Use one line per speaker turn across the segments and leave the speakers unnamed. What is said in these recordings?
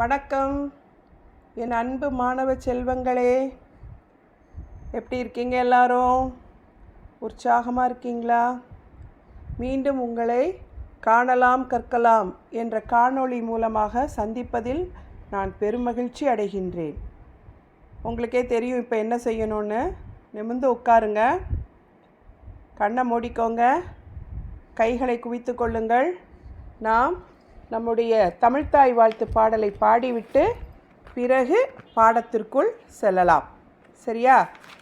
வணக்கம். என் அன்பு மாணவ செல்வங்களே எப்படி இருக்கீங்க எல்லாரும்? உற்சாகமாக இருக்கீங்களா? மீண்டும் உங்களை காணலாம் கற்கலாம் என்ற காணொளி மூலமாக சந்திப்பதில் நான் பெருமகிழ்ச்சி அடைகின்றேன். உங்களுக்கே தெரியும் இப்போ என்ன செய்யணும்னு. நிமிர்ந்து உட்காருங்க. கண்ணை மூடிக்கோங்க. கைகளை குவித்து கொள்ளுங்கள். நாம் நம்முடைய தமிழ்த்தாய் வாழ்த்து பாடலை பாடிவிட்டு பிறகு பாடத்திற்குள் செல்லலாம். சரியா?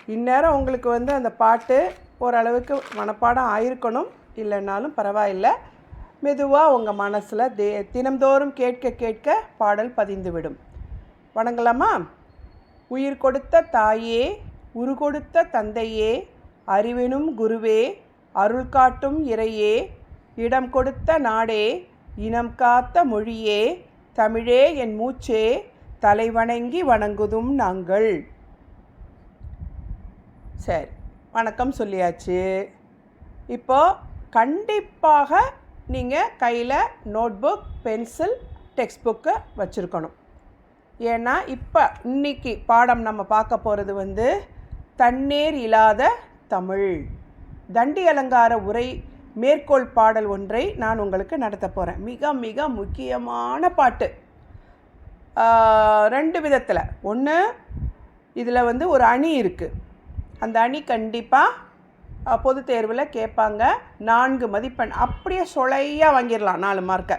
இந்நேரம் உங்களுக்கு வந்து அந்த பாட்டு ஓரளவுக்கு மனப்பாடம் ஆயிருக்கணும். இல்லைன்னாலும் பரவாயில்லை. மெதுவாக உங்கள் மனசில் தே தினம்தோறும் கேட்க கேட்க பாடல் பதிந்துவிடும். வணங்கலாமா? உயிர் கொடுத்த தாயே உரு கொடுத்த தந்தையே அறிவினும் குருவே அருள் காட்டும் இறையே இடம் கொடுத்த நாடே இனம் காத்த மொழியே தமிழே என் மூச்சே தலைவணங்கி வணங்குதும் நாங்கள். சரி வணக்கம் சொல்லியாச்சு. இப்போ கண்டிப்பாக நீங்கள் கையில் நோட்புக் பென்சில் டெக்ஸ்ட் புக்கு வச்சுருக்கணும். ஏன்னா இப்போ இன்னைக்கு பாடம் நம்ம பார்க்க போகிறது வந்து தண்ணீர் இல்லாத தமிழ். தண்டி அலங்கார உரை மேற்கோள் பாடல் ஒன்றை நான் உங்களுக்கு நடத்த போகிறேன் மிக மிக முக்கியமான பாட்டு. ரெண்டு விதத்தில். ஒன்று இதில் வந்து ஒரு அணி இருக்குது அந்த அணி கண்டிப்பாக பொது தேர்வில் கேட்பாங்க. நான்கு மதிப்பெண். அப்படியே சொலையாக வாங்கிடலாம் நாலு மார்க்கை.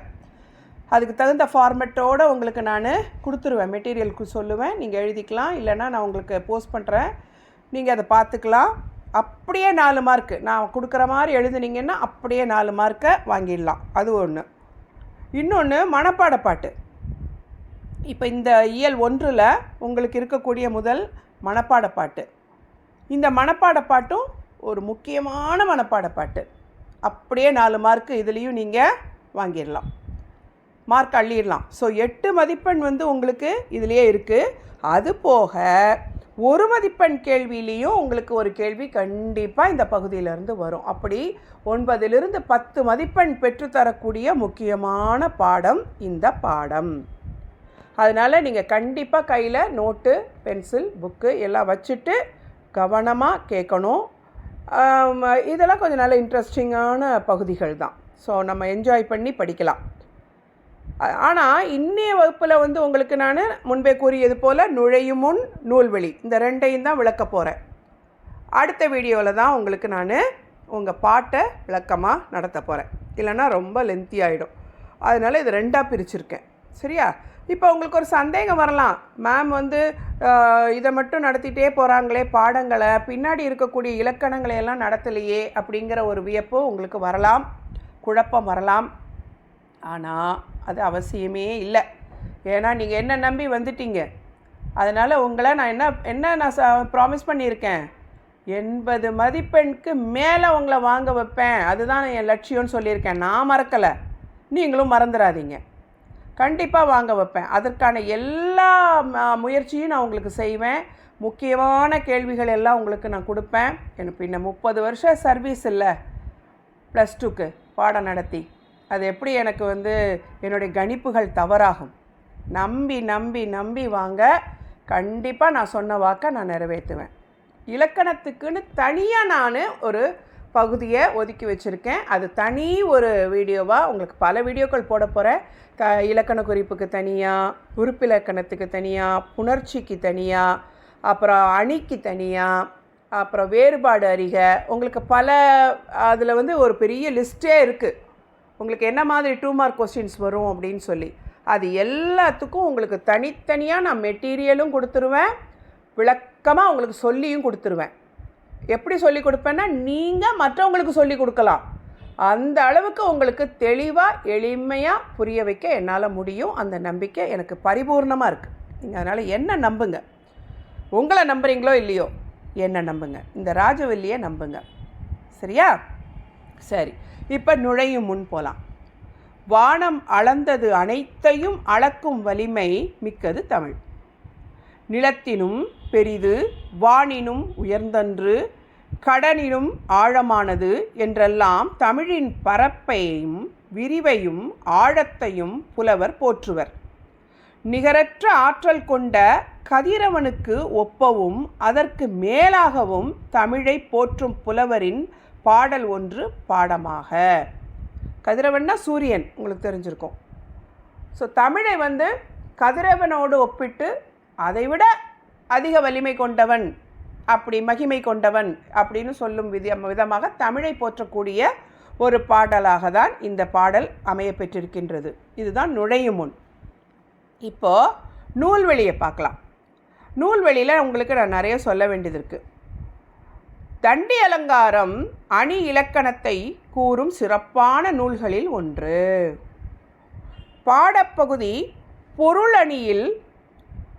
அதுக்கு தகுந்த ஃபார்மெட்டோடு உங்களுக்கு நான் கொடுத்துருவேன். மெட்டீரியலுக்கு சொல்லுவேன். நீங்கள் எழுதிக்கலாம். இல்லைன்னா நான் உங்களுக்கு போஸ்ட் பண்ணுறேன் நீங்கள் அதை பார்த்துக்கலாம். அப்படியே நாலு மார்க்கு. நான் கொடுக்குற மாதிரி எழுதுனீங்கன்னா அப்படியே நாலு மார்க்கை வாங்கிடலாம். அது ஒன்று இன்னொன்று மனப்பாட பாட்டு. இப்போ இந்த இயல் ஒன்றில் உங்களுக்கு இருக்கக்கூடிய முதல் மனப்பாட பாட்டு. இந்த மனப்பாட பாட்டும் ஒரு முக்கியமான மனப்பாட பாட்டு. அப்படியே நாலு மார்க்கு இதுலேயும் நீங்கள் வாங்கிடலாம். மார்க் அள்ளிடலாம். ஸோ எட்டு மதிப்பெண் வந்து உங்களுக்கு இதுலேயே இருக்குது அது போக ஒரு மதிப்பெண் கேள்வியிலையும் உங்களுக்கு ஒரு கேள்வி கண்டிப்பாக இந்த பகுதியிலேருந்து வரும். அப்படி ஒன்பதிலிருந்து பத்து மதிப்பெண் பெற்றுத்தரக்கூடிய முக்கியமான பாடம் இந்த பாடம். அதனால் நீங்கள் கண்டிப்பாக கையில் நோட்டு பென்சில் புக்கு எல்லாம் வச்சுட்டு கவனமாக கேட்கணும். இதெல்லாம் கொஞ்சம் நல்ல இன்ட்ரெஸ்டிங்கான பகுதிகள் தான். ஸோ நம்ம என்ஜாய் பண்ணி படிக்கலாம். ஆனால் இன்னைய வகுப்பில் வந்து உங்களுக்கு நான் முன்பே கூறியது போல் நுழையும் முன் நூல்வெளி இந்த ரெண்டையும் தான் விளக்க போகிறேன் அடுத்த வீடியோவில் தான் உங்களுக்கு நான் உங்கள் பாட்டை விளக்கமாக நடத்த போகிறேன் இல்லைன்னா ரொம்ப லென்த்தி ஆகிடும் அதனால் இது ரெண்டாக பிரிச்சிருக்கேன். சரியா? இப்போ உங்களுக்கு ஒரு சந்தேகம் வரலாம். மேம் வந்து இதை மட்டும் நடத்திட்டே போகிறாங்களே பாடங்களை பின்னாடி இருக்கக்கூடிய இலக்கணங்களை எல்லாம் நடத்தலையே அப்படிங்கிற ஒரு வியப்பு உங்களுக்கு வரலாம். குழப்பம் வரலாம். ஆனால் அது அவசியமே இல்லை. ஏன்னா நீங்கள் என்ன நம்பி வந்துட்டீங்க? அதனால் உங்களை நான் என்ன என்ன நான் ச ப்ராமிஸ் பண்ணியிருக்கேன்? எண்பது மதிப்பெண்க்கு மேலே உங்களை வாங்க வைப்பேன். அதுதான் என் லட்சியம்னு சொல்லியிருக்கேன். நான் மறக்கலை. நீங்களும் மறந்துடாதீங்க கண்டிப்பாக வாங்க வைப்பேன். அதற்கான எல்லா முயற்சியும் நான் உங்களுக்கு செய்வேன். முக்கியமான கேள்விகள் எல்லாம் உங்களுக்கு நான் கொடுப்பேன். எனக்கு பின்ன முப்பது வருஷம் சர்வீஸ் இல்லை. ப்ளஸ் டூக்கு பாடம் நடத்தி. அது எப்படி எனக்கு வந்து என்னுடைய கணிப்புகள் தவறாகும்? நம்பி நம்பி நம்பி வாங்க. கண்டிப்பாக நான் சொன்ன வாக்கை நான் நிறைவேற்றுவேன். இலக்கணத்துக்குன்னு தனியாக நான் ஒரு பகுதியை ஒதுக்கி வச்சுருக்கேன். அது தனி ஒரு வீடியோவாக உங்களுக்கு பல வீடியோக்கள் போட போகிறேன் க இலக்கண குறிப்புக்கு தனியாக உறுப்பிலக்கணத்துக்கு தனியாக புணர்ச்சிக்கு தனியாக அப்புறம் அணிக்கு தனியாக அப்புறம் வேறுபாடு அறிக. உங்களுக்கு பல அதில் வந்து ஒரு பெரிய லிஸ்ட்டே இருக்குது உங்களுக்கு என்ன மாதிரி டூ மார்க் கொஸ்டின்ஸ் வரும் அப்படின்னு சொல்லி. அது எல்லாத்துக்கும் உங்களுக்கு தனித்தனியாக நான் மெட்டீரியலும் கொடுத்துருவேன். விளக்கமாக உங்களுக்கு சொல்லியும் கொடுத்துருவேன். எப்படி சொல்லி கொடுப்பேன்னா நீங்கள் மற்றவங்களுக்கு சொல்லி கொடுக்கலாம். அந்த அளவுக்கு உங்களுக்கு தெளிவாக எளிமையாக புரிய வைக்க என்னால் முடியும். அந்த நம்பிக்கை எனக்கு பரிபூர்ணமாக இருக்குது நீங்கள் அதனால் என்ன நம்புங்க? உங்களை நம்புறீங்களோ இல்லையோ என்ன நம்புங்க? இந்த ராஜவல்லியை நம்புங்க. சரியா? சரி இப்போ நுழையும் முன் போகலாம் வானம் அளந்தது அனைத்தையும் அளக்கும் வலிமை மிக்கது தமிழ். நிலத்தினும் பெரிது வானினும் உயர்ந்தன்று கடனினும் ஆழமானது என்றெல்லாம் தமிழின் பரப்பையும் விரிவையும் ஆழத்தையும் புலவர் போற்றுவர். நிகரற்ற ஆற்றல் கொண்ட கதிரவனுக்கு ஒப்பவும் அதற்கு மேலாகவும் தமிழை போற்றும் புலவரின் பாடல் ஒன்று பாடமாக. கதிரவன்னா சூரியன் உங்களுக்கு தெரிஞ்சிருக்கும். ஸோ தமிழை வந்து கதிரவனோடு ஒப்பிட்டு அதைவிட அதிக வலிமை கொண்டவன் அப்படி மகிமை கொண்டவன் அப்படின்னு சொல்லும் விதம் விதமாக தமிழை போற்றக்கூடிய ஒரு பாடலாக தான் இந்த பாடல் அமைய பெற்றிருக்கின்றது. இதுதான் நுழையும் முன். இப்போது நூல்வெளியை பார்க்கலாம். நூல்வெளியில் உங்களுக்கு நான் நிறைய சொல்ல வேண்டியது இருக்குது தண்டி அலங்காரம் அணி இலக்கணத்தை கூறும் சிறப்பான நூல்களில் ஒன்று. பாடப்பகுதி பொருளணியில்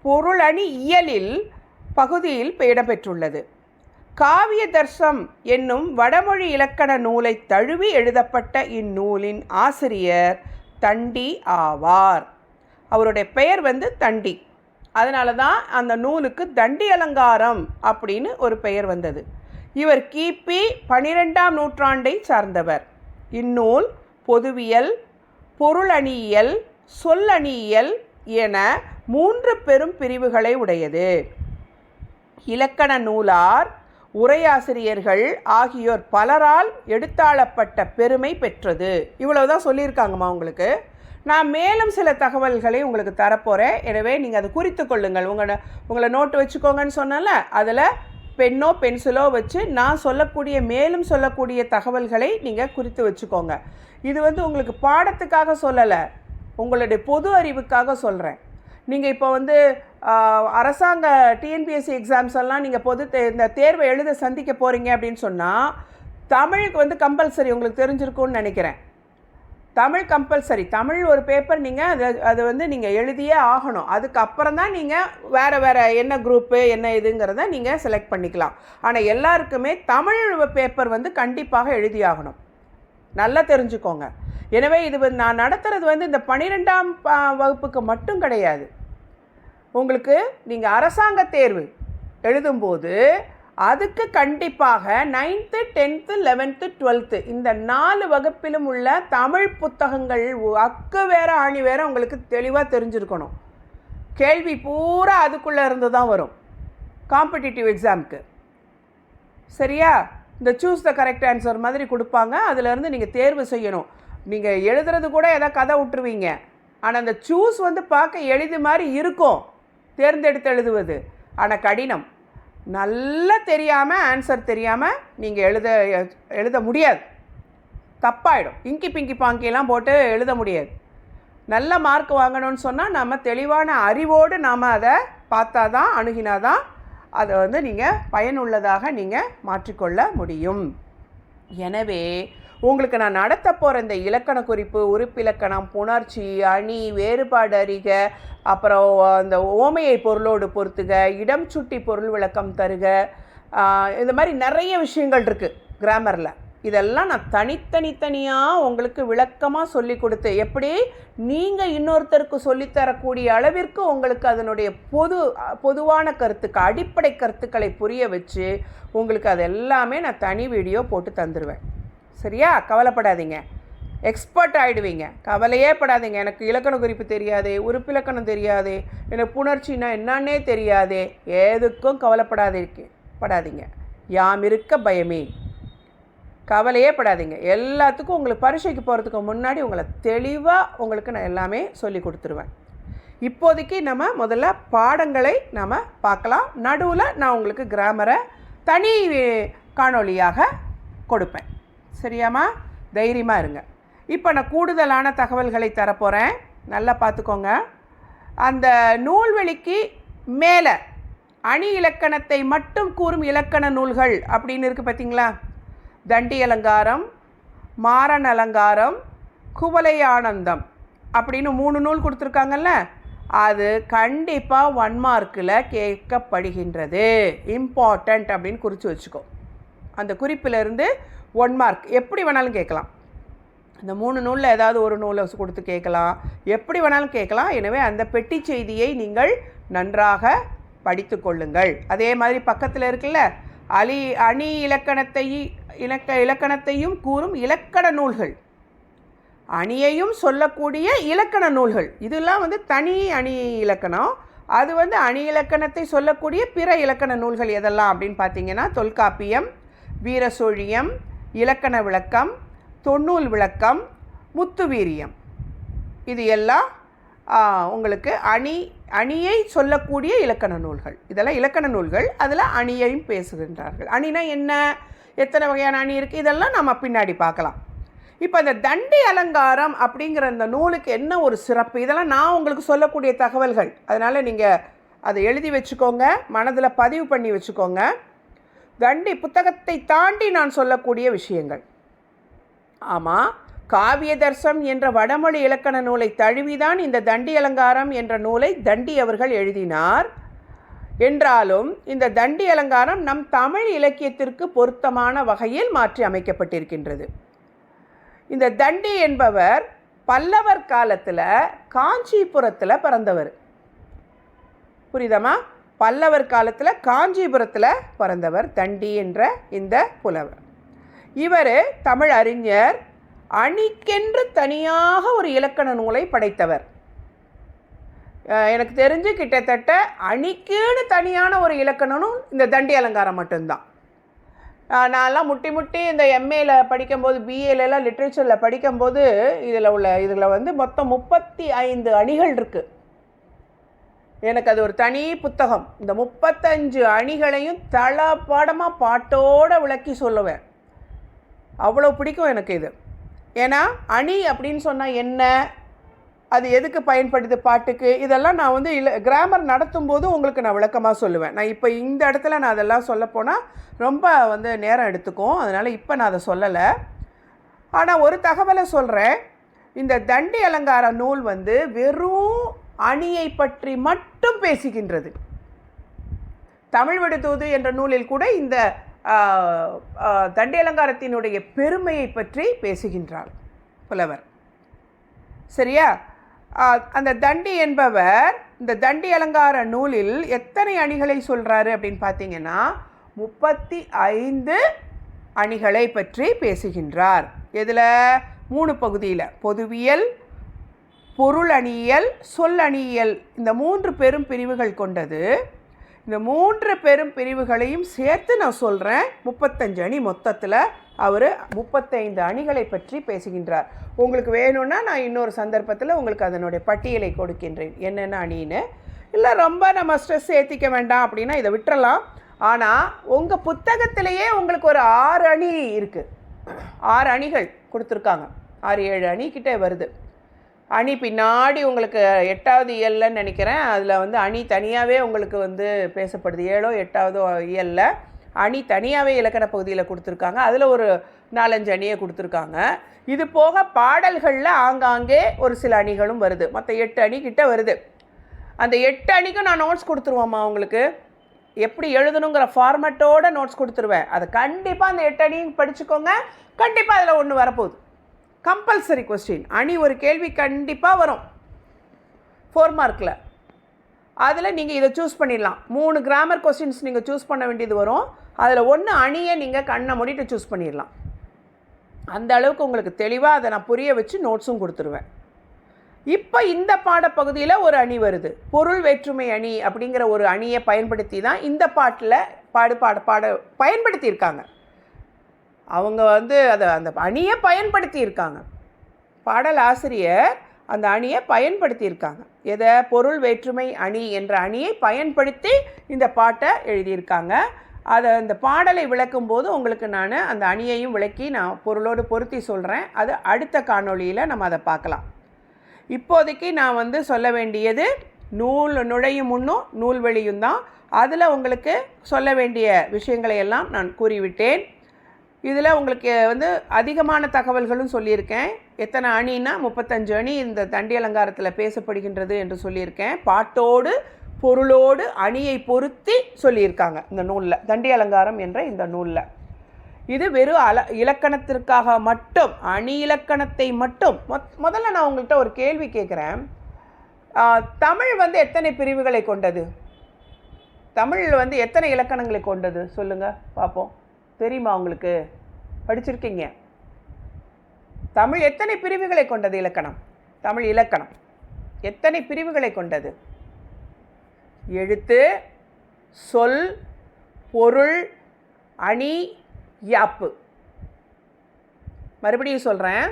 பொருளணி இயலில் பகுதியில் இடம்பெற்றுள்ளது. காவிய தர்சம் என்னும் வடமொழி இலக்கண நூலை தழுவி எழுதப்பட்ட இந்நூலின் ஆசிரியர் தண்டி ஆவார். அவருடைய பெயர் வந்து தண்டி. அதனால தான் அந்த நூலுக்கு தண்டி அலங்காரம் அப்படின்னு ஒரு பெயர் வந்தது. இவர் கிபி பனிரெண்டாம் நூற்றாண்டை சார்ந்தவர். இந்நூல் பொதுவியல் பொருளணியியல் சொல்லணியியல் என மூன்று பெரும் பிரிவுகளை உடையது. இலக்கண நூலார் உரையாசிரியர்கள் ஆகியோர் பலரால் எடுத்தாளப்பட்ட பெருமை பெற்றது. இவ்வளவுதான் சொல்லியிருக்காங்கம்மா உங்களுக்கு. நான் மேலும் சில தகவல்களை உங்களுக்கு தரப்போகிறேன் எனவே நீங்கள் அதை குறித்து கொள்ளுங்கள். உங்களை உங்களை நோட்டு வச்சுக்கோங்கன்னு சொன்னல அதில் பென்னோ பென்சிலோ வச்சு நான் சொல்லக்கூடிய மேலும் சொல்லக்கூடிய தகவல்களை நீங்கள் குறித்து வச்சுக்கோங்க. இது வந்து உங்களுக்கு பாடத்துக்காக சொல்லலை உங்களுடைய பொது அறிவுக்காக சொல்கிறேன் நீங்கள் இப்போ வந்து அரசாங்க டிஎன்பிஎஸ்சி எக்ஸாம்ஸ் எல்லாம் நீங்கள் பொது தே இந்த தேர்வை எழுத சந்திக்க போகிறீங்க அப்படின்னு சொன்னால் தமிழுக்கு வந்து கம்பல்சரி உங்களுக்கு தெரிஞ்சிருக்கும்னு நினைக்கிறேன். தமிழ் கம்பல்சரி தமிழ் ஒரு பேப்பர் நீங்கள் அது அது வந்து நீங்கள் எழுதியே ஆகணும். அதுக்கப்புறம் தான் நீங்கள் வேறு வேறு என்ன குரூப்பு என்ன இதுங்கிறத நீங்கள் செலக்ட் பண்ணிக்கலாம். ஆனால் எல்லாருக்குமே தமிழ் பேப்பர் வந்து கண்டிப்பாக எழுதியாகணும். நல்லா தெரிஞ்சுக்கோங்க. எனவே இது நான் நடத்துகிறது வந்து இந்த பன்னிரெண்டாம் வகுப்புக்கு மட்டும் கிடையாது. உங்களுக்கு நீங்கள் அரசாங்க தேர்வு எழுதும்போது அதுக்கு கண்டிப்பாக நைன்த்து டென்த்து லெவன்த்து டுவெல்த்து இந்த நாலு வகுப்பிலும் உள்ள தமிழ் புத்தகங்கள் அக்கு வேற ஆணி வேற உங்களுக்கு தெளிவாக தெரிஞ்சிருக்கணும். கேள்வி பூரா அதுக்குள்ளே இருந்து தான் வரும் காம்படிட்டிவ் எக்ஸாமுக்கு சரியா? இந்த சூஸ் த கரெக்ட் ஆன்சர் மாதிரி கொடுப்பாங்க. அதுலேருந்து நீங்கள் தேர்வு செய்யணும். நீங்கள் எழுதுறது கூட ஏதாவது கதை விட்டுருவீங்க. ஆனால் அந்த சூஸ் வந்து பார்க்க எளிது மாதிரி இருக்கும். தேர்ந்தெடுத்து எழுதுவது. ஆனால் கடினம். நல்லா தெரியாமல் ஆன்சர் தெரியாமல் நீங்கள் எழுத எழுத முடியாது. தப்பாயிடும். இங்கி பிங்கி பாங்கிலாம் போட்டு எழுத முடியாது. நல்ல மார்க் வாங்கணும்னு சொன்னால் நம்ம தெளிவான அறிவோடு நாம் அதை பார்த்தா தான் அணுகினா தான் அதை வந்து நீங்கள் பயனுள்ளதாக நீங்கள் மாற்றிக்கொள்ள முடியும். எனவே உங்களுக்கு நான் நடத்த போகிற இந்த இலக்கண குறிப்பு உறுப்பிலக்கணம் புணர்ச்சி அணி வேறுபாடு அறிக அப்புறம் அந்த ஓமையை பொருளோடு பொறுத்துக இடம் சுட்டி பொருள் விளக்கம் தருக. இந்த மாதிரி நிறைய விஷயங்கள் இருக்குது கிராமரில். இதெல்லாம் நான் தனித்தனி தனியாக உங்களுக்கு விளக்கமாக சொல்லி கொடுத்து எப்படி நீங்கள் இன்னொருத்தருக்கு சொல்லித்தரக்கூடிய அளவிற்கு உங்களுக்கு அதனுடைய பொது பொதுவான கருத்துக்கு அடிப்படை கருத்துக்களை புரிய வச்சு உங்களுக்கு அது எல்லாமே நான் தனி வீடியோ போட்டு தந்துடுவேன் சரியா? கவலைப்படாதீங்க. எக்ஸ்பர்ட் ஆகிடுவீங்க கவலையே படாதீங்க. எனக்கு இலக்கண குறிப்பு தெரியாதே உறுப்பிலக்கணம் தெரியாதே எனக்கு புணர்ச்சின்னா என்னன்னே தெரியாதே எதுக்கும் கவலைப்படாதிருக்கு படாதீங்க. யாம் இருக்க பயமே. கவலையே படாதீங்க. எல்லாத்துக்கும் உங்களுக்கு பரீட்சைக்கு போகிறதுக்கு முன்னாடி உங்களை தெளிவாக உங்களுக்கு நான் எல்லாமே சொல்லி கொடுத்துருவேன். இப்போதைக்கு நம்ம முதல்ல பாடங்களை நாம் பார்க்கலாம். நடுவில் நான் உங்களுக்கு கிராமரை தனி காணொளியாக கொடுப்பேன். சரியாம்மா? தைரியமாக இருங்க. இப்போ நான் கூடுதலான தகவல்களை தரப்போகிறேன் நல்லா பார்த்துக்கோங்க. அந்த நூல்வெளிக்கு மேலே அணி இலக்கணத்தை மட்டும் கூறும் இலக்கண நூல்கள் அப்படின்னு இருக்குது பார்த்தீங்களா? தண்டி அலங்காரம் மாறன் அலங்காரம் குவலை ஆனந்தம் அப்படின்னு மூணு நூல் கொடுத்துருக்காங்கல்ல? அது கண்டிப்பாக ஒன் மார்க்கில் கேட்கப்படுகின்றது. இம்பார்ட்டண்ட் அப்படின்னு குறித்து வச்சுக்கோ. அந்த குறிப்பிலிருந்து ஒன் மார்க் எப்படி வேணாலும் கேட்கலாம். இந்த மூணு நூலில் ஏதாவது ஒரு நூலை கொடுத்து கேட்கலாம். எப்படி வேணாலும் கேட்கலாம். எனவே அந்த பெட்டி செய்தியை நீங்கள் நன்றாக படித்து கொள்ளுங்கள். அதே மாதிரி பக்கத்தில் இருக்குல்ல அலி அணி இலக்கணத்தை இலக்க இலக்கணத்தையும் கூறும் இலக்கண நூல்கள். அணியையும் சொல்லக்கூடிய இலக்கண நூல்கள். இதெல்லாம் வந்து தனி அணி இலக்கணம். அது வந்து அணி இலக்கணத்தை சொல்லக்கூடிய பிற இலக்கண நூல்கள் எதெல்லாம் அப்படின்னு பார்த்தீங்கன்னா தொல்காப்பியம் வீரசோழியம் இலக்கண விளக்கம் தொண்ணூல் விளக்கம் முத்துவீரியம் இது எல்லாம் உங்களுக்கு அணி அணியை சொல்லக்கூடிய இலக்கண நூல்கள். இதெல்லாம் இலக்கண நூல்கள். அதில் அணியையும் பேசுகின்றார்கள். அணினா என்ன? எத்தனை வகையான அணி இருக்குது இதெல்லாம் நம்ம பின்னாடி பார்க்கலாம். இப்போ இந்த தண்டி அலங்காரம் அப்படிங்கிற அந்த நூலுக்கு என்ன ஒரு சிறப்பு? இதெல்லாம் நான் உங்களுக்கு சொல்லக்கூடிய தகவல்கள். அதனால் நீங்கள் அதை எழுதி வச்சுக்கோங்க மனதில் பதிவு பண்ணி வச்சுக்கோங்க. தண்டி புத்தகத்தை தாண்டி நான் சொல்லக்கூடிய விஷயங்கள். ஆமாம் காவியதர்சம் என்ற வடமொழி இலக்கண நூலை தழுவிதான் இந்த தண்டி அலங்காரம் என்ற நூலை தண்டி அவர்கள் எழுதினார். என்றாலும் இந்த தண்டி அலங்காரம் நம் தமிழ் இலக்கியத்திற்கு பொருத்தமான வகையில் மாற்றி அமைக்கப்பட்டிருக்கின்றது. இந்த தண்டி என்பவர் பல்லவர் காலத்தில் காஞ்சிபுரத்தில் பிறந்தவர். புரியுதமா? பல்லவர் காலத்தில் காஞ்சிபுரத்தில் பிறந்தவர் தண்டி என்ற இந்த புலவர். இவர் தமிழ் அறிஞர் அணிக்கென்று தனியாக ஒரு இலக்கண நூலை படைத்தவர். எனக்கு தெரிஞ்சு கிட்டத்தட்ட அணிக்குன்னு தனியான ஒரு இலக்கணனும் இந்த தண்டி அலங்காரம் மட்டும்தான். நான்லாம் முட்டி முட்டி இந்த எம்ஏல படிக்கும்போது பிஏலலாம் லிட்ரேச்சரில் படிக்கும்போது இதில் உள்ள இதில் வந்து மொத்தம் முப்பத்தி ஐந்து அணிகள் இருக்குது எனக்கு அது ஒரு தனி புத்தகம். இந்த முப்பத்தஞ்சு அணிகளையும் தளபாடமாக பாட்டோட விளக்கி சொல்லுவேன். அவ்வளோ பிடிக்கும் எனக்கு இது. ஏன்னா அணி அப்படின்னு சொன்னால் என்ன? அது எதுக்கு பயன்படுது பாட்டுக்கு? இதெல்லாம் நான் வந்து இல்லை கிராமர் நடத்தும்போது உங்களுக்கு நான் விளக்கமாக சொல்லுவேன். நான் இப்போ இந்த இடத்துல நான் அதெல்லாம் சொல்லப்போனால் ரொம்ப வந்து நேரம் எடுத்துக்கும். அதனால் இப்போ நான் அதை சொல்லலை. ஆனால் ஒரு தகவலை சொல்கிறேன் இந்த தண்டி அலங்கார நூல் வந்து வெறும் அணியை பற்றி மட்டும் பேசுகின்றது. தமிழ் விடுதூது என்ற நூலில் கூட இந்த தண்டியலங்காரத்தினுடைய தண்டி அலங்காரத்தினுடைய பெருமையை பற்றி பேசுகின்றார் புலவர். சரியா? அந்த தண்டி என்பவர் இந்த தண்டி அலங்கார நூலில் எத்தனை அணிகளை சொல்கிறாரு அப்படின்னு பார்த்தீங்கன்னா முப்பத்தி ஐந்து அணிகளை பற்றி பேசுகின்றார். எதில்? மூணு பகுதியில் பொதுவியல் பொருள் அணியியல் சொல் இந்த மூன்று பெரும் பிரிவுகள் கொண்டது. இந்த மூன்று பெரும் பிரிவுகளையும் சேர்த்து நான் சொல்கிறேன் முப்பத்தஞ்சு அணி மொத்தத்தில் அவர் முப்பத்தைந்து அணிகளை பற்றி பேசுகின்றார். உங்களுக்கு வேணும்னா நான் இன்னொரு சந்தர்ப்பத்தில் உங்களுக்கு அதனுடைய பட்டியலை கொடுக்கின்றேன். என்னென்ன அணின்னு? இல்லை ரொம்ப நம்ம ஸ்ட்ரெஸ் ஏற்றிக்க வேண்டாம் அப்படின்னா இதை விட்டுறலாம். ஆனால் உங்கள் புத்தகத்திலேயே உங்களுக்கு ஒரு ஆறு அணி இருக்குது ஆறு அணிகள் கொடுத்துருக்காங்க. ஆறு ஏழு அணி கிட்டே வருது. அணி பின்னாடி உங்களுக்கு எட்டாவது இயல்லன்னு நினைக்கிறேன். அதில் வந்து அணி தனியாகவே உங்களுக்கு வந்து பேசப்படுது. ஏழோ எட்டாவதோ இயல்ல அணி தனியாகவே இலக்கண பகுதியில் கொடுத்துருக்காங்க. அதில் ஒரு நாலஞ்சு அணியை கொடுத்துருக்காங்க. இது போக பாடல்களில் ஆங்காங்கே ஒரு சில அணிகளும் வருது. மற்ற எட்டு அணி கிட்ட வருது. அந்த எட்டு அணிக்கும் நான் நோட்ஸ் கொடுத்துருவோம்மா உங்களுக்கு. எப்படி எழுதணுங்கிற ஃபார்மேட்டோட நோட்ஸ் கொடுத்துருவேன். அதை கண்டிப்பாக அந்த எட்டு அணியும் படிச்சுக்கோங்க. கண்டிப்பாக அதில் ஒன்று வரப்போகுது. Compulsory question. அணி ஒரு கேள்வி கண்டிப்பாக வரும். ஃபோர் மார்க்கில் அதில் நீங்கள் இதை சூஸ் பண்ணிடலாம். மூணு கிராமர் கொஸ்டின்ஸ் நீங்கள் சூஸ் பண்ண வேண்டியது வரும். அதில் ஒன்று அணியை நீங்கள் கண்ணை மூடிட்டு சூஸ் பண்ணிடலாம். அந்த அளவுக்கு உங்களுக்கு தெளிவாக அதை நான் புரிய வச்சு நோட்ஸும் கொடுத்துருவேன். இப்போ இந்த பாடப்பகுதியில் ஒரு அணி வருது. பொருள் வேற்றுமை அணி அப்படிங்கிற ஒரு அணியை பயன்படுத்தி தான் இந்த பாட்டில் பாடு பாட பாட பயன்படுத்தியிருக்காங்க. அவங்க வந்து அதை அந்த அணியை பயன்படுத்தியிருக்காங்க. பாடல் ஆசிரியர் அந்த அணியை பயன்படுத்தியிருக்காங்க. எதை? பொருள் வேற்றுமை அணி என்ற அணியை பயன்படுத்தி இந்த பாட்டை எழுதியிருக்காங்க. அதை அந்த பாடலை விளக்கும்போது உங்களுக்கு நான் அந்த அணியையும் விளக்கி நான் பொருளோடு பொருத்தி சொல்கிறேன் அது அடுத்த காணொளியில் நம்ம அதை பார்க்கலாம். இப்போதைக்கு நான் வந்து சொல்ல வேண்டியது நூல் நுழையும் முன்னும் நூல்வெளியும் தான். அதில் உங்களுக்கு சொல்ல வேண்டிய விஷயங்களை எல்லாம் நான் கூறிவிட்டேன். இதில் உங்களுக்கு வந்து அதிகமான தகவல்களும் சொல்லியிருக்கேன். எத்தனை அணின்னா முப்பத்தஞ்சு அணி இந்த தண்டி அலங்காரத்தில் பேசப்படுகின்றது என்று சொல்லியிருக்கேன். பாட்டோடு பொருளோடு அணியை பொருத்தி சொல்லியிருக்காங்க இந்த நூலில். தண்டி அலங்காரம் என்ற இந்த நூலில். இது வெறும் அல இலக்கணத்திற்காக மட்டும் அணி இலக்கணத்தை மட்டும். மொத் முதல்ல நான் உங்கள்கிட்ட ஒரு கேள்வி கேட்குறேன். தமிழ் வந்து எத்தனை பிரிவுகளை கொண்டது? தமிழ் வந்து எத்தனை இலக்கணங்களை கொண்டது? சொல்லுங்கள் பார்ப்போம். தெரியுமா உங்களுக்கு? படிச்சிருக்கீங்க. தமிழ் எத்தனை பிரிவுகளை கொண்டது இலக்கணம்? தமிழ் இலக்கணம். எத்தனை பிரிவுகளை கொண்டது? எழுத்து சொல் பொருள் அணி யாப்பு. மறுபடியும் சொல்கிறேன்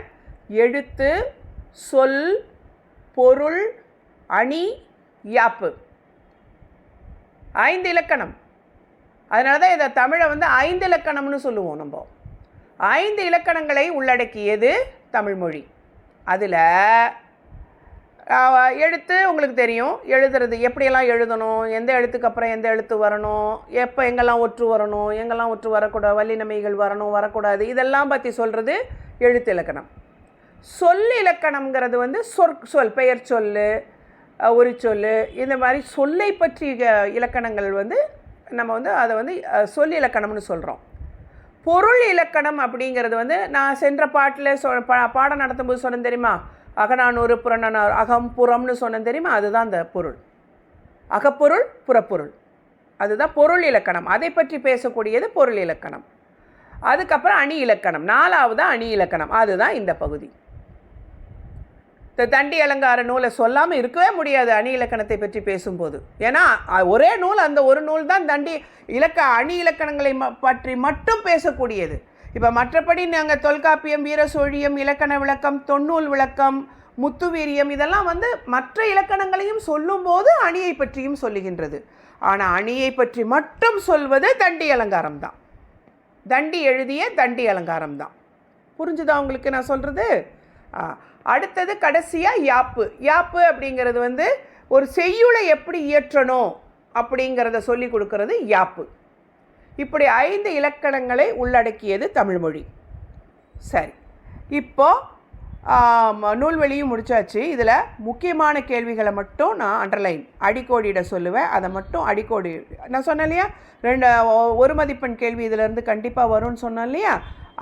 எழுத்து சொல் பொருள் அணி யாப்பு. ஐந்து இலக்கணம். அதனால தான் இதை தமிழை வந்து ஐந்து இலக்கணம்னு சொல்லுவோம் நம்ம. ஐந்து இலக்கணங்களை உள்ளடக்கியது தமிழ்மொழி அதில் எழுத்து உங்களுக்கு தெரியும். எழுதுறது எப்படியெல்லாம் எழுதணும்? எந்த எழுத்துக்கு அப்புறம் எந்த எழுத்து வரணும்? எப்போ எங்கெல்லாம் ஒற்று வரணும்? எங்கெல்லாம் ஒற்று வரக்கூடாது? வல்லினமைகள் வரணும் வரக்கூடாது? இதெல்லாம் பற்றி சொல்கிறது எழுத்து இலக்கணம். சொல் இலக்கணம்ங்கிறது வந்து சொற் சொல் பெயர் சொல் ஒரு சொல் இந்த மாதிரி சொல்லை பற்றிய இலக்கணங்கள் வந்து நம்ம வந்து அதை வந்து சொல் இலக்கணம்னு சொல்கிறோம் பொருள் இலக்கணம் அப்படிங்கிறது வந்து நான் சென்ற பாட்டில் சொ பா பாடம் நடத்தும்போது சொன்னேன் தெரியுமா? அகநானூறு புறநானூறு அகம் புறம்னு சொன்னேன் தெரியுமா? அதுதான் அந்த பொருள். அகப்பொருள் புறப்பொருள். அதுதான் பொருள் இலக்கணம். அதை பற்றி பேசக்கூடியது பொருள் இலக்கணம். அதுக்கப்புறம் அணி இலக்கணம். நாலாவது அணி இலக்கணம். அதுதான் இந்த பகுதி. இந்த தண்டி அலங்கார நூலை சொல்லாமல் இருக்கவே முடியாது அணி இலக்கணத்தை பற்றி பேசும்போது. ஏன்னா ஒரே நூல் அந்த ஒரு நூல் தான் தண்டி இலக்க அணி இலக்கணங்களை ம- பற்றி மட்டும் பேசக்கூடியது. இப்போ மற்றபடி நாங்கள் தொல்காப்பியம் வீரசோழியம் இலக்கண விளக்கம் தொன்னூல் விளக்கம் முத்துவீரியம் இதெல்லாம் வந்து மற்ற இலக்கணங்களையும் சொல்லும்போது அணியை பற்றியும் சொல்லுகின்றது. ஆனால் அணியை பற்றி மட்டும் சொல்வது தண்டி அலங்காரம் தான். தண்டி எழுதிய தண்டி அலங்காரம் தான். புரிஞ்சுதா உங்களுக்கு நான் சொல்கிறது அடுத்தது கடைசியாக யாப்பு. யாப்பு அப்படிங்கிறது வந்து ஒரு செய்யுளை எப்படி இயற்றணும் அப்படிங்கிறத சொல்லி கொடுக்கறது யாப்பு. இப்படி ஐந்து இலக்கணங்களை உள்ளடக்கியது தமிழ்மொழி சரி. இப்போது நூல்வெளியும் முடிச்சாச்சு. இதில் முக்கியமான கேள்விகளை மட்டும் நான் அண்டர்லைன் அடிக்கோடியிட சொல்லுவேன். அதை மட்டும் அடிக்கோடி நான் சொன்னேன் இல்லையா? ரெண்டு ஒரு மதிப்பெண் கேள்வி இதிலேருந்து கண்டிப்பாக வரும்னு சொன்னேன் இல்லையா?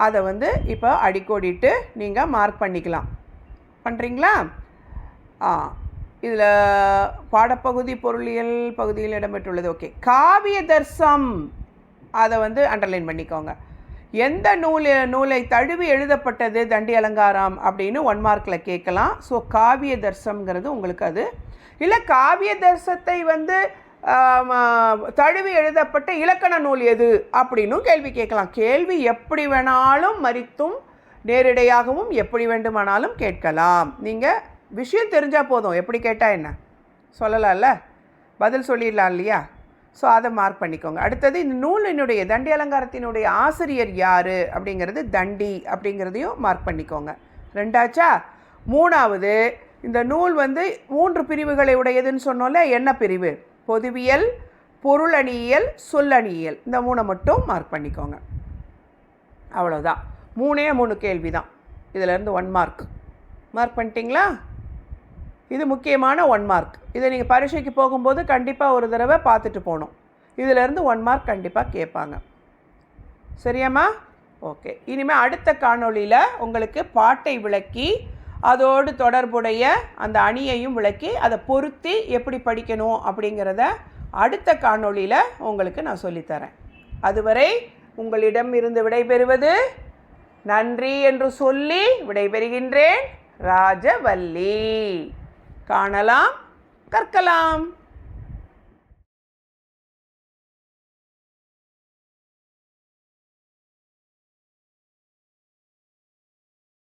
அதை வந்து இப்போ அடிக்கோடிட்டு நீங்கள் மார்க் பண்ணிக்கலாம். பண்ணுறீங்களா ஆ இதில் பாடப்பகுதி பொருளியல் பகுதியில் இடம்பெற்றுள்ளது. ஓகே. காவிய தர்சம். அதை வந்து அண்டர்லைன் பண்ணிக்கோங்க. எந்த நூல் நூலை தழுவி எழுதப்பட்டது தண்டி அலங்காரம் அப்படின்னு ஒன் மார்க்கில் கேட்கலாம். ஸோ காவிய தர்சம்ங்கிறது உங்களுக்கு அது. இல்லை காவிய தர்சத்தை வந்து தழுவி எழுதப்பட்ட இலக்கண நூல் எது அப்படின்னும் கேள்வி கேட்கலாம். கேள்வி எப்படி வேணாலும் மறித்தும் நேரிடையாகவும் எப்படி வேண்டுமானாலும் கேட்கலாம். நீங்கள் விஷயம் தெரிஞ்சால் போதும். எப்படி கேட்டால் என்ன? சொல்லலாம்ல? பதில் சொல்லிடலாம் இல்லையா? ஸோ அதை மார்க் பண்ணிக்கோங்க. அடுத்தது இந்த நூலினுடைய தண்டி அலங்காரத்தினுடைய ஆசிரியர் யார்? அப்படிங்கிறது தண்டி அப்படிங்கிறதையும் மார்க் பண்ணிக்கோங்க. ரெண்டாச்சா? மூணாவது இந்த நூல் வந்து மூன்று பிரிவுகளை உடையதுன்னு சொன்னோம்ல என்ன பிரிவு? பொதுவியல் பொருளணியியல் சொல்லணியியல். இந்த மூணை மட்டும் மார்க் பண்ணிக்கோங்க. அவ்வளோதான் மூணே மூணு கேள்வி தான் இதிலேருந்து ஒன் மார்க் மார்க் பண்ணிட்டீங்களா? இது முக்கியமான ஒன் மார்க் இதை நீங்கள் பரீட்சைக்கு போகும்போது கண்டிப்பாக ஒரு தடவை பார்த்துட்டு போகணும். இதிலேருந்து ஒன் மார்க் கண்டிப்பாக கேட்பாங்க. சரியாம்மா? ஓகே இனிமேல் அடுத்த காணொளியில் உங்களுக்கு பாட்டை விளக்கி அதோடு தொடர்புடைய அந்த அணியையும் விளக்கி அதை பொருத்தி எப்படி படிக்கணும் அப்படிங்கிறத அடுத்த காணொளியில் உங்களுக்கு நான் சொல்லித்தரேன். அதுவரை உங்களிடம் இருந்து விடைபெறுவது நன்றி என்று சொல்லி விடைபெறுகின்றேன். ராஜவல்லி. காணலாம் கற்கலாம்.